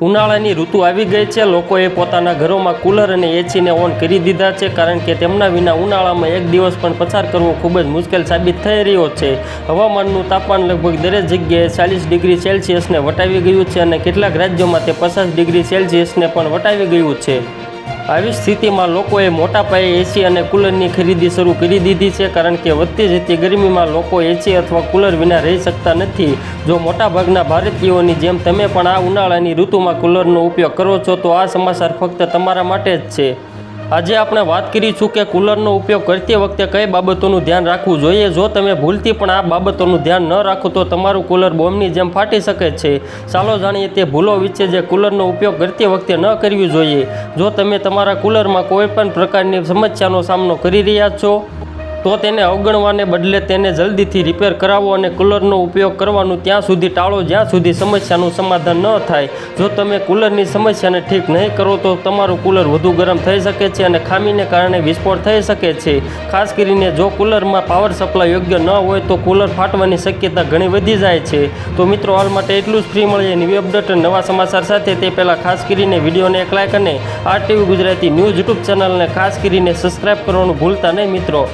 ઉનાળાની ઋતુ આવી ગઈ છે. લોકોએ પોતાના ઘરોમાં કુલર અને એસીને ઓન કરી દીધા છે કારણ કે તેમના વિના ઉનાળામાં એક દિવસ પણ પસાર કરવો ખૂબ જ મુશ્કેલ સાબિત થઈ રહ્યો છે. હવામાનનું તાપમાન લગભગ દરેક જગ્યાએ ચાલીસ ડિગ્રી સેલ્સિયસને વટાવી ગયું છે અને કેટલાક રાજ્યોમાં તે પચાસ ડિગ્રી સેલ્સિયસને પણ વટાવી ગયું છે. આવી સ્થિતિમાં લોકોએ મોટા પાયે એસી અને કુલરની ખરીદી શરૂ કરી દીધી છે કારણ કે વધતી જતી ગરમીમાં લોકો એસી અથવા કુલર વિના રહી શકતા નથી. જો મોટાભાગના ભારતીયોની જેમ તમે પણ આ ઉનાળાની ઋતુમાં કુલરનો ઉપયોગ કરો છો, તો આ સમાચાર ફક્ત તમારા માટે જ છે. આજે આપણે વાત કરીશું કે કુલરનો ઉપયોગ કરતી વખતે કઈ બાબતોનું ધ્યાન રાખવું જોઈએ. જો તમે ભૂલથી પણ આ બાબતોનું ધ્યાન ન રાખો તો તમારું કુલર બોમ્બની જેમ ફાટી શકે છે. ચાલો જાણીએ તે ભૂલો વિશે જે કુલરનો ઉપયોગ કરતી વખતે ન કરવી જોઈએ. જો તમે તમારા કુલરમાં કોઈ પણ પ્રકારની સમસ્યાનો સામનો કરી રહ્યા છો તો તેને અવગણવાને બદલે તેને જલ્દીથી રિપેર કરાવો અને કુલરનો ઉપયોગ કરવાનું ત્યાં સુધી ટાળો. જ્યાં સુધી સમસ્યાનું સમાધાન ન થાય, જો તમે કુલરની સમસ્યાને ઠીક નહીં કરો તો તમારું કુલર વધુ ગરમ થઈ શકે છે અને ખામીને કારણે વિસ્ફોટ થઈ શકે છે. ખાસ કરીને જો કુલરમાં પાવર સપ્લાય યોગ્ય ન હોય તો કુલર ફાટવાની શક્યતા ઘણી વધી જાય છે. તો મિત્રો, હાલ માટે એટલું જ. ફ્રી મળીએ નવી અપડેટ નવા સમાચાર સાથે. તે પહેલાં ખાસ કરીને વિડીયોને એક લાઇક અને R TV Gujarati news YouTube ચેનલને ખાસ કરીને સબસ્ક્રાઇબ કરવાનું ભૂલતા નહીં મિત્રો.